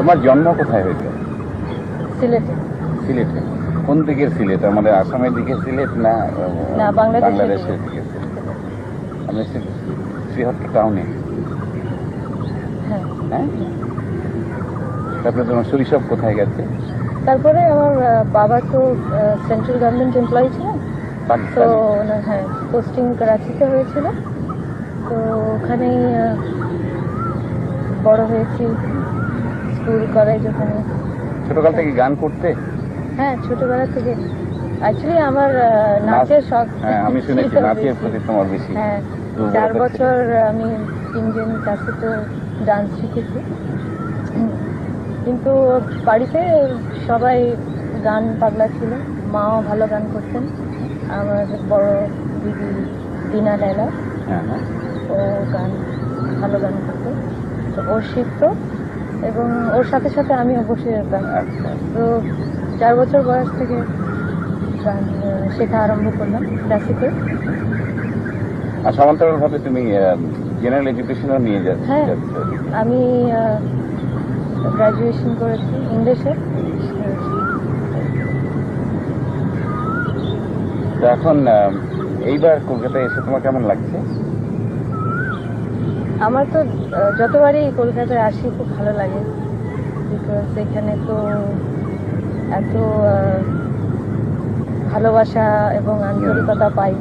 তোমার জন্ম কোথায় হয়েছে? সিলেটে। সিলেটে। কোন দিকের সিলেট? আমাদের আসামের দিকে সিলেট না না, বাংলাদেশের দিকে। আমি শ্রী- শ্রীহট্ট টাউনে। হ্যাঁ। হ্যাঁ? তারপরে তোমার শৈশব কোথায় গেছে? তারপরে আমার বাবা তো সেন্ট্রাল গভর্নমেন্ট এমপ্লয়ি ছিলেন। তো হ্যাঁ পোস্টিং করাচিতে হয়েছিল। তো ওখানেই বড় হয়েছি। স্কুল কলেজ ওখানে। ছোটকাল থেকে গান করতে? হ্যাঁ ছোটবেলা থেকে। অ্যাকচুয়ালি আমার নাচের শখ। হ্যাঁ আমি শুনেছি নাচের প্রতি তোমার বেশি হ্যাঁ চার বছর আমি তিনজন কাছে তো ডান্স শিখেছি। কিন্তু বাড়িতে সবাই গান পাগলা ছিল। মাও ভালো গান করতেন। আমার বড় দিদি দিনা লেলা। হ্যাঁ হ্যাঁ। ও গান ভালো গান করতো। তো ও শিখতো। এবং ওর সাথে সাথে আমিও বসে যেতাম। আচ্ছা। তো চার বছর বয়স থেকে গান শেখা আরম্ভ করলাম ক্লাসিক্যাল। আর সমান্তরাল তুমি জেনারেল এডুকেশনও নিয়ে যাচ্ছ হ্যাঁ। আমি গ্রাজুয়েশন করেছি ইংলিশে এখন এইবার কলকাতায় এসে তোমার কেমন লাগছে? আমার তো যতবারই কলকাতায় আসি খুব ভালো লাগে। বিকজ এখানে তো এত ভালোবাসা এবং আন্তরিকতা পাই।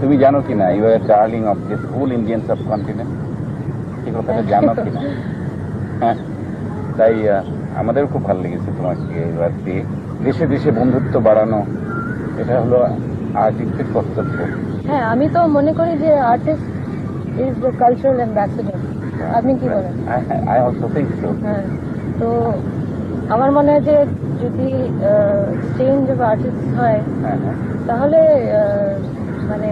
তুমি জানো কি না you are darling of this whole Indian subcontinent এই কথাটা জানো কি না হ্যাঁ তাই আমাদের খুব ভালো লেগেছে তোমাকে এবার দিয়ে। দেশে দেশে বন্ধুত্ব বাড়ানো এটা হলো আর্টিস্টের কর্তব্য। হ্যাঁ আমি তো মনে করি যে artist is the cultural ambassador আপনি কি বলেন? আই অলসো থিংক সো হ্যাঁ তো আমার মনে হয় যে যদি চেঞ্জ অফ আর্টিস্ট হয় হ্যাঁ হ্যাঁ। তাহলে মানে